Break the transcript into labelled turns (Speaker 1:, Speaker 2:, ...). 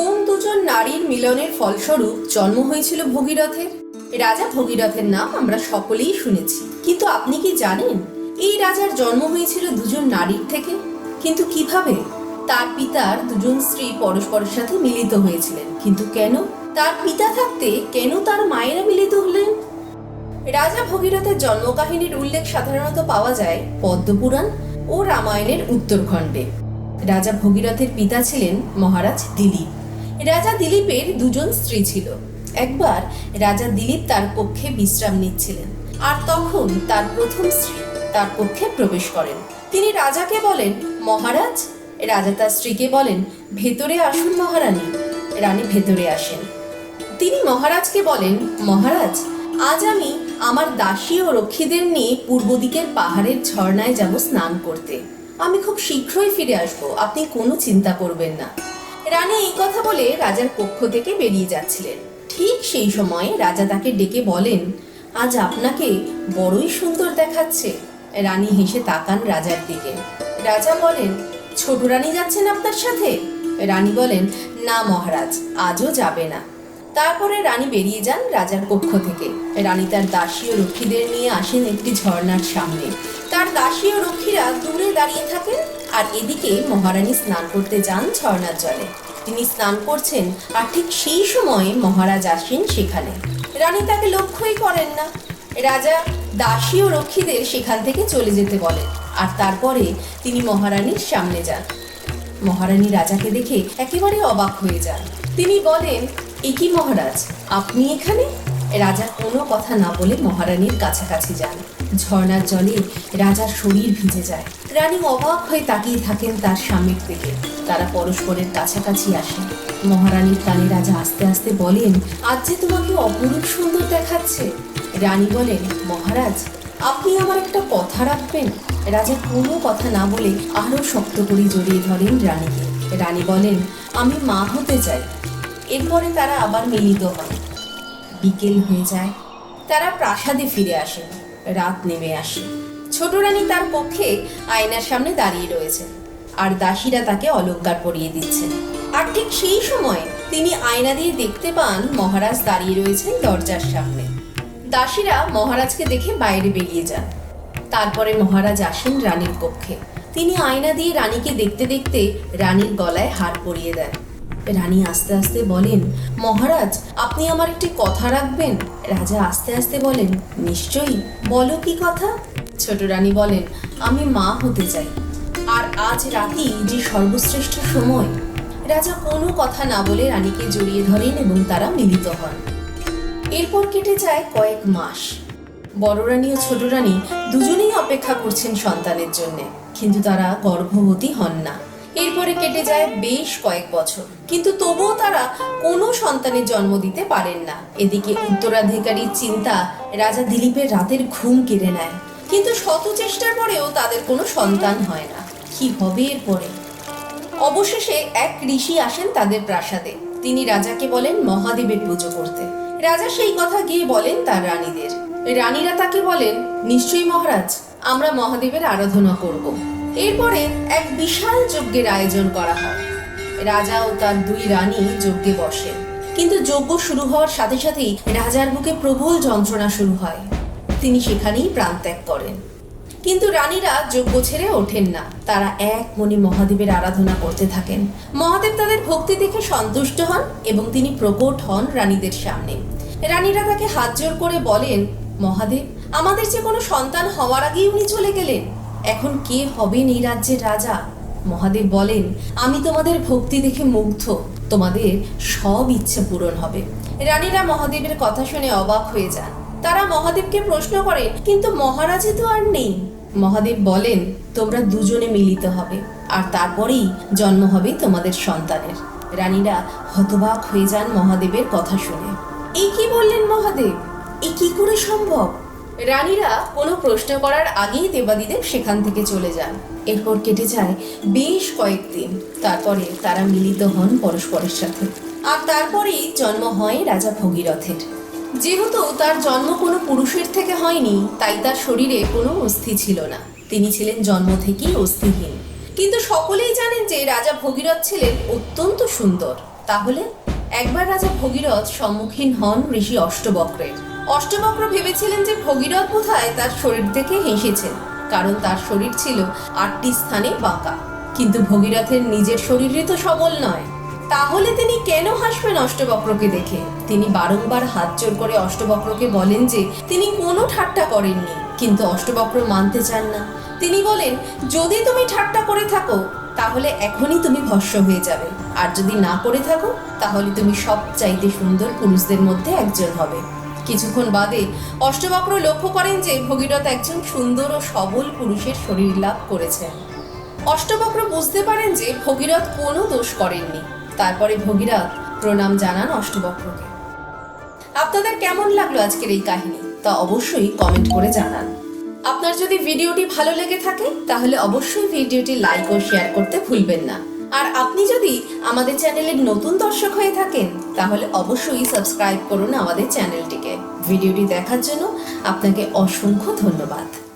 Speaker 1: কোন দুজন নারীর মিলনের ফলস্বরূপ জন্ম হয়েছিল ভগীরথের? রাজা ভগীরথের নাম আমরা সকলেই শুনেছি। কিন্তু আপনি কি জানেন, এই রাজার জন্ম হয়েছিল দুজন নারীর থেকে? কিন্তু কীভাবে? তার পিতার দুজন স্ত্রী পরস্পরের সাথে মিলিত হয়েছিলেন। কিন্তু কেন? তার পিতা থাকতে কেন তার মায়েরা মিলিত হলেন? রাজা ভগীরথের জন্মকাহিনীর উল্লেখ সাধারণত পাওয়া যায় পদ্মপুরাণ ও রামায়ণের উত্তরখণ্ডে। রাজা ভগীরথের পিতা ছিলেন মহারাজ দিলীপ। রাজা দিলীপের দুজন স্ত্রী ছিল। একবার রাজা দিলীপ তার কক্ষে বিশ্রাম নিচ্ছিলেন আর তখন তার প্রথম স্ত্রী তার কক্ষে প্রবেশ করেন। তিনি রাজাকে বলেন, মহারাজ? রাজা তার স্ত্রীকে বলেন, ভেতরে আসুন মহারানী। রানী ভেতরে আসেন। তিনি মহারাজকে বলেন, মহারাজ, আজ আমি আমার দাসী ও রক্ষীদের নিয়ে পূর্ব দিকের পাহাড়ের ঝর্ণায় যাব স্নান করতে। আমি খুব শীঘ্রই ফিরে আসব। আপনি কোনো চিন্তা করবেন না। রানী এই কথা বলে রাজার পক্ষ থেকে বেরিয়ে যাচ্ছিলেন। ঠিক সেই সময় রাজা তাকে ডেকে বলেন, আজ আপনাকে বড়ই সুন্দর দেখাচ্ছে। রানী হেসে তাকান রাজার দিকে। রাজা বলেন, ছোট রানী যাচ্ছেন আপনার সাথে? রানী বলেন, না মহারাজ, আজও যাবে না। তারপরে রানী বেরিয়ে যান রাজার কক্ষ থেকে। রানী তার দাসী ও রক্ষীদের নিয়ে আসেন একটি ঝর্ণার সামনে। তার দাসী ও রক্ষীরা দূরে দাঁড়িয়ে থাকেন আর এদিকে মহারানী স্নান করতে যান ঝর্ণার জলে। তিনি স্নান করছেন আর ঠিক সেই সময় মহারাজ আসেন সেখানে। রানী তাকে লক্ষ্যই করেন না। রাজা, দাসী ও রক্ষীদের সেখান থেকে চলে যেতে বলেন আর তারপরে তিনি মহারানীর সামনে যান। মহারানী রাজাকে দেখে একেবারে অবাক হয়ে যান। তিনি বলেন এ কি মহারাজ? আপনি এখানে? রাজা কোনো কথা না বলে মহারানীর কাছাকাছি যান। ঝর্ণার জলে রাজার শরীর ভিজে যায়। রানী অবাক হয়ে তাকিয়ে থাকেন তার স্বামীর দিকে। তারা পরস্পরের কাছাকাছি আসেন। মহারানীর কানে রাজা আস্তে আস্তে বলেন, আজ যে তোমাকে অপরূপ সুন্দর দেখাচ্ছে। রানী বলেন, মহারাজ, আপনি আমার একটা কথা রাখবেন। রাজা কোনো কথা না বলে আরও শক্ত করে জড়িয়ে ধরেন রানীকে। রানী বলেন, আমি মা হতে চাই। এরপরে তারা আবার মিলিত হন বিকেল হয়ে যায়, তারা প্রাসাদে ফিরে আসেন রাত নেমে আসে। ছোট রানী তার পক্ষে আয়নার সামনে দাঁড়িয়ে রয়েছেন আর দাসীরা তাকে অলংকার পরিয়ে দিচ্ছেন আর ঠিক সেই সময় তিনি আয়না দিয়ে দেখতে পান মহারাজ দাঁড়িয়ে রয়েছেন দরজার সামনে। দাসীরা মহারাজকে দেখে বাইরে বেরিয়ে যান। তারপরে মহারাজ আসেন রানীর কক্ষে। তিনি আয়না দিয়ে রানীকে দেখতে দেখতে রানীর গলায় হার পরিয়ে দেন। রানী আস্তে আস্তে বলেন, মহারাজ, আপনি আমার একটি কথা রাখবেন? রাজা আস্তে আস্তে বলেন, নিশ্চয়ই। বলো কি কথা? ছোট রানী বলেন, আমি মা হতে চাই। আর আজ রাতি যে সর্বশ্রেষ্ঠ সময়। রাজা কোনো কথা না বলে রানীকে জড়িয়ে ধরেন এবং তারা মিলিত হন। এরপর কেটে যায় কয়েক মাস। বড় রানী ও ছোট রানী দুজনেই অপেক্ষা করছেন সন্তানের জন্য, কিন্তু তারা গর্ভবতী হন না। এরপরে কেটে যায় বেশ কয়েক বছর। কিন্তু তবুও তারা কোনো সন্তানের জন্ম দিতে পারেন না। এদিকে উত্তরাধিকারীর চিন্তা রাজা দিলীপের রাতের ঘুম কেড়ে নেয়। কিন্তু শত চেষ্টার পরেও তাদের কোনো সন্তান হয় না। কি হবে এরপরে? অবশেষে এক ঋষি আসেন তাদের প্রাসাদে। তিনি রাজাকে বলেন মহাদেবের পুজো করতে। রাজা সেই কথা গিয়ে বলেন তার রানীদের। রানীরা তাকে বলেন, নিশ্চয়ই মহারাজ, আমরা মহাদেবের আরাধনা করব। এরপরে এক বিশাল যজ্ঞের আয়োজন করা হয়। রাজা ও তার দুই রানী যজ্ঞে বসেন কিন্তু যজ্ঞ শুরু হওয়ার সাথে সাথেই রাজার বুকে প্রবল যন্ত্রণা শুরু হয়। তিনি সেখানেই প্রাণত্যাগ করেন। কিন্তু রানীরা যজ্ঞ ছেড়ে ওঠেন না। তারা এক মনে মহাদেবের আরাধনা করতে থাকেন। মহাদেব তাদের ভক্তি দেখে সন্তুষ্ট হন এবং তিনি প্রকট হন রানীদের সামনে। রানীরা তাকে হাত জোর করে বলেন, মহাদেব, আমাদের যে কোনো সন্তান হওয়ার আগেই উনি চলে গেলেন। এখন কে হবেন এই রাজ্যের রাজা? মহাদেব বলেন, আমি তোমাদের ভক্তি দেখে মুগ্ধ। তোমাদের সব ইচ্ছে পূরণ হবে। রানীরা মহাদেবের কথা শুনে অবাক হয়ে যান। তারা মহাদেবকে প্রশ্ন করে, কিন্তু মহারাজে তো আর নেই। মহাদেব বলেন, তোমরা দুজনে মিলিত হবে, আর তারপরেই জন্ম হবে তোমাদের সন্তানের। রানীরা হতবাক হয়ে যান মহাদেবের কথা শুনে। এই কি বললেন মহাদেব? এ কি করে সম্ভব? রানীরা কোনো প্রশ্ন করার আগেই দেবাদিদেব সেখান থেকে চলে যান। এরপর কেটে যায় বেশ কয়েকদিন। তারপরে তারা মিলিত হন পরস্পরের সাথে। আর তারপরেই জন্ম হয় রাজা ভগীরথের। যেহেতু তার জন্ম কোনো পুরুষের থেকে হয়নি, তাই তার শরীরে কোনো অস্থি ছিল না। তিনি ছিলেন জন্ম থেকেই অস্থিহীন। কিন্তু সকলেই জানেন যে রাজা ভগীরথ ছিলেন অত্যন্ত সুন্দর। তাহলে একবার রাজা ভগীরথ সম্মুখীন হন ঋষি অষ্টবক্রের। অষ্টবক্র ভেবেছিলেন যে ভগীরথ বোধহয় তার শরীর থেকে হেসেছেন কারণ তার শরীর ছিল আটটি স্থানে বাঁকা। কিন্তু ভগীরথের নিজের শরীরই তো সবল নয়। তাহলে তিনি কেন হাসবেন অষ্টবক্রকে দেখে? তিনি বারংবার হাত জোর করে অষ্টবক্রকে বলেন যে তিনি কোনো ঠাট্টা করেননি, কিন্তু অষ্টবক্র মানতে চান না। তিনি বলেন, যদি তুমি ঠাট্টা করে থাকো, তাহলে এখনই তুমি ভস্য হয়ে যাবে। আর যদি না করে থাকো, তাহলে তুমি সব চাইতে সুন্দর পুরুষদের মধ্যে একজন হবে। কিছুক্ষণ বাদে অষ্টবক্র লক্ষ্য করেন যে ভগীরথ একজন সুন্দর ও সবল পুরুষের শরীর লাভ করেছেন। অষ্টবক্র বুঝতে পারেন যে ভগীরথ কোনো দোষ করেননি। তারপরে ভগীরথ প্রণাম জানান অষ্টবক্রকে। আপনাদের কেমন লাগল আজকের এই কাহিনী? তা অবশ্যই কমেন্ট করে জানান। আপনার যদি ভিডিওটি ভালো লেগে থাকে, তাহলে অবশ্যই ভিডিওটি লাইক ও শেয়ার করতে ভুলবেন না। আর আপনি যদি আমাদের চ্যানেলের নতুন দর্শক হয়ে থাকেন, তাহলে অবশ্যই সাবস্ক্রাইব করুন আমাদের চ্যানেলটিকে। ভিডিওটি দেখার জন্য আপনাকে অসংখ্য ধন্যবাদ।